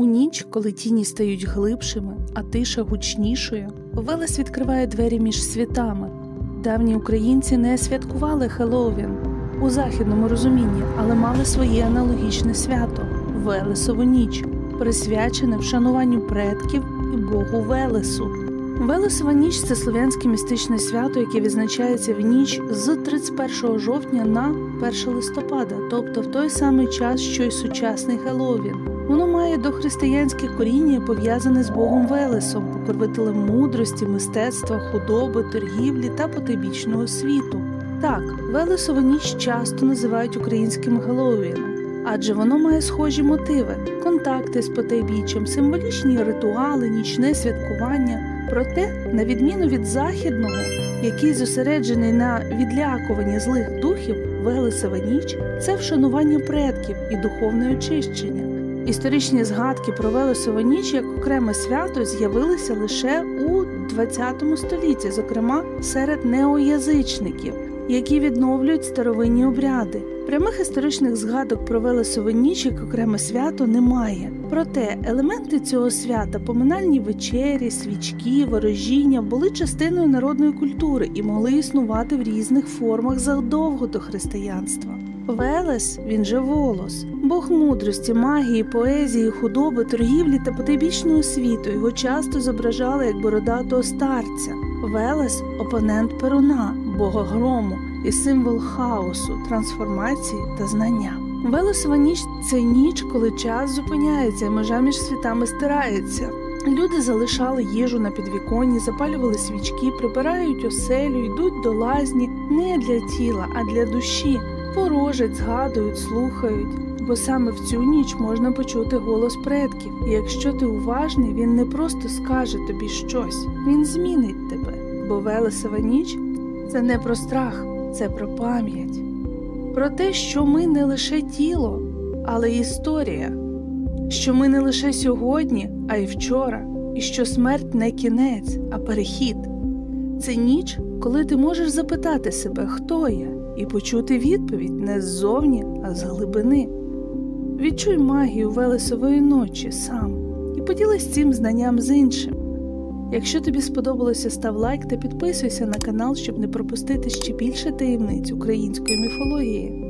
У ніч, коли тіні стають глибшими, а тиша гучнішою, Велес відкриває двері між світами. Давні українці не святкували Хеллоуін у західному розумінні, але мали своє аналогічне свято Велесову ніч, присвячене вшануванню предків і Богу Велесу. Велесова ніч це слов'янське містичне свято, яке відзначається в ніч з 31 жовтня на 1 листопада, тобто в той самий час, що й сучасний Хеллоуін. Воно має дохристиянське коріння пов'язане з Богом Велесом, покровителем мудрості, мистецтва, худоби, торгівлі та потойбічного світу. Так, Велесова ніч часто називають українським Геловіном, адже воно має схожі мотиви: контакти з потайбіччям, символічні ритуали, нічне святкування. Проте, на відміну від західного, який зосереджений на відлякуванні злих духів, Велесова ніч це вшанування предків і духовне очищення. Історичні згадки про Велесову ніч як окреме свято з'явилися лише у ХХ столітті, зокрема серед неоязичників, які відновлюють старовинні обряди. Прямих історичних згадок про Велесову ніч як окреме свято немає. Проте елементи цього свята, поминальні вечері, свічки, ворожіння були частиною народної культури і могли існувати в різних формах задовго до християнства. Велес, він же волос, бог мудрості, магії, поезії, худоби, торгівлі та потайбічного світу. Його часто зображали як бородатого старця. Велес опонент Перуна, бога грому і символ хаосу, трансформації та знання. Велесова ніч це ніч, коли час зупиняється і межа між світами стирається. Люди залишали їжу на підвіконні, запалювали свічки, прибирають оселю, йдуть до лазні не для тіла, а для душі. Ворожать, згадують, слухають, бо саме в цю ніч можна почути голос предків. І якщо ти уважний, він не просто скаже тобі щось, він змінить тебе. Бо Велесова ніч це не про страх, це про пам'ять, про те, що ми не лише тіло, але й історія, що ми не лише сьогодні, а й вчора, і що смерть не кінець, а перехід. Це ніч, коли ти можеш запитати себе, хто я, і почути відповідь не ззовні, а з глибини. Відчуй магію Велесової ночі сам і поділись цим знанням з іншим. Якщо тобі сподобалося, став лайк та підписуйся на канал, щоб не пропустити ще більше таємниць української міфології.